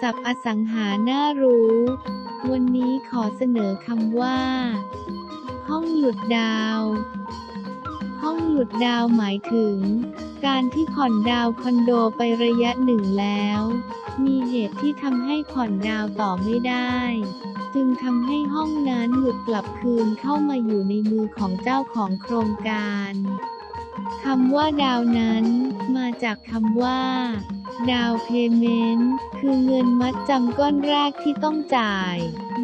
ศัพท์อสังหาน่ารู้ วันนี้ขอเสนอคำว่า ห้องหยุดดาว ห้องหยุดดาวหมายถึง การที่ผ่อนดาวคอนโดไประยะหนึ่งแล้ว มีเหตุที่ทำให้ผ่อนดาวต่อไม่ได้ จึงทำให้ห้องนั้นหลุดกลับคืนเข้ามาอยู่ในมือของเจ้าของโครงการคำว่าดาวนั้น มาจากคำว่า ดาวเพเมนต์คือเงินมัดจำก้อนแรกที่ต้องจ่าย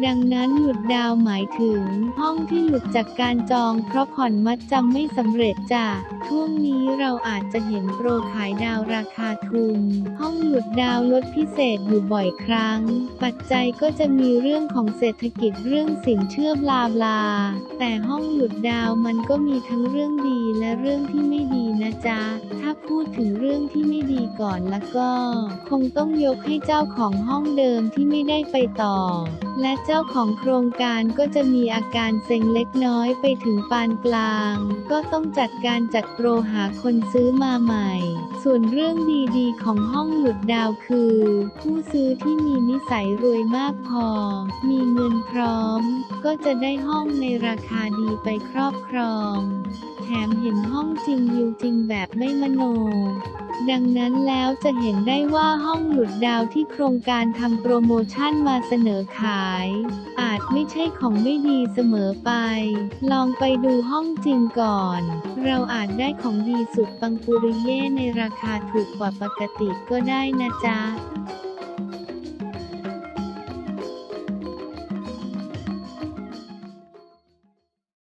ดังนั้นหยุดดาวหมายถึง ห้องที่หลุดจากการจองเพราะผ่อนมัดจำไม่สำเร็จจ้ะช่วงนี้เราอาจจะเห็นโปรขายดาวราคาทุน ห้องหยุดดาวลดพิเศษอยู่บ่อยครั้ง ปัจจัยก็จะมีเรื่องของเศรษฐกิจเรื่องสินเชื่อบลาบลา แต่ห้องหยุดดาวมันก็มีทั้งเรื่องดีและเรื่องที่ไม่ดีนะจ๊ะ ถ้าพูดถึงเรื่องที่ไม่ดีก่อนแล้วก็ คงต้องยกให้เจ้าของห้องเดิมที่ไม่ได้ไปต่อ และเจ้าของโครงการก็จะมีอาการเซ็งเล็กน้อยไปถึงปานกลาง ก็ต้องจัดการจัดโปรหาคนซื้อมาใหม่ ส่วนเรื่องดีๆ ของห้องหยุดดาวคือ ผู้ซื้อที่มีนิสัยรวยมากพอ มีเงินพร้อม ก็จะได้ห้องในราคาดีไปครอบครอง แถมเห็นห้องจริงวิวจริงแบบไม่มโน ดังนั้นแล้วจะเห็นได้ว่าห้องหลุดดาวที่โครงการทำโปรโมชั่นมาเสนอขาย อาจไม่ใช่ของไม่ดีเสมอไป ลองไปดูห้องจริงก่อน เราอาจได้ของดีสุดปังปุริเย่ในราคาถูกกว่าปกติก็ได้นะจ๊ะ